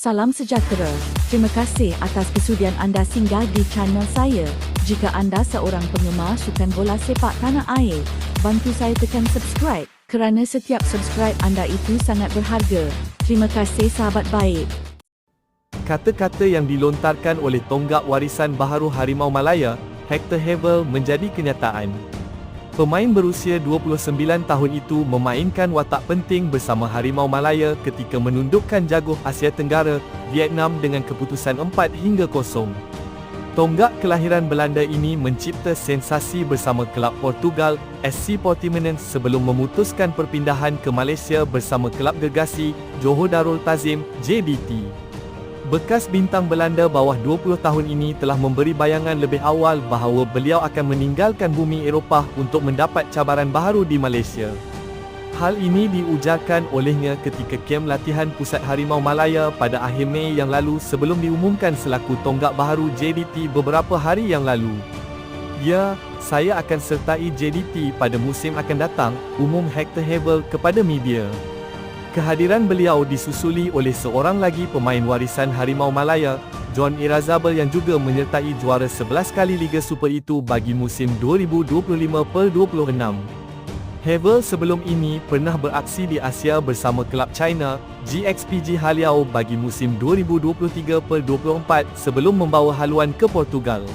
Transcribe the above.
Salam sejahtera. Terima kasih atas kesudian anda singgah di channel saya. Jika anda seorang penggemar sukan bola sepak tanah air, bantu saya tekan subscribe kerana setiap subscribe anda itu sangat berharga. Terima kasih sahabat baik. Kata-kata yang dilontarkan oleh tonggak warisan baharu Harimau Malaya, Hector Havel menjadi kenyataan. Pemain berusia 29 tahun itu memainkan watak penting bersama Harimau Malaya ketika menundukkan jaguh Asia Tenggara, Vietnam dengan keputusan 4 hingga 0. Tonggak kelahiran Belanda ini mencipta sensasi bersama kelab Portugal, SC Portimonense sebelum memutuskan perpindahan ke Malaysia bersama kelab gergasi, Johor Darul Tazim, JBT. Bekas bintang Belanda bawah 20 tahun ini telah memberi bayangan lebih awal bahawa beliau akan meninggalkan bumi Eropah untuk mendapat cabaran baharu di Malaysia. Hal ini diujarkan olehnya ketika kem latihan Pusat Harimau Malaya pada akhir Mei yang lalu sebelum diumumkan selaku tonggak baharu JDT beberapa hari yang lalu. Ya, saya akan sertai JDT pada musim akan datang, umum Hector Havel kepada media. Kehadiran beliau disusuli oleh seorang lagi pemain warisan Harimau Malaya, John Irazabal yang juga menyertai juara 11 kali Liga Super itu bagi musim 2025-26. Havel sebelum ini pernah beraksi di Asia bersama kelab China, GXPG Haliao bagi musim 2023-24 sebelum membawa haluan ke Portugal.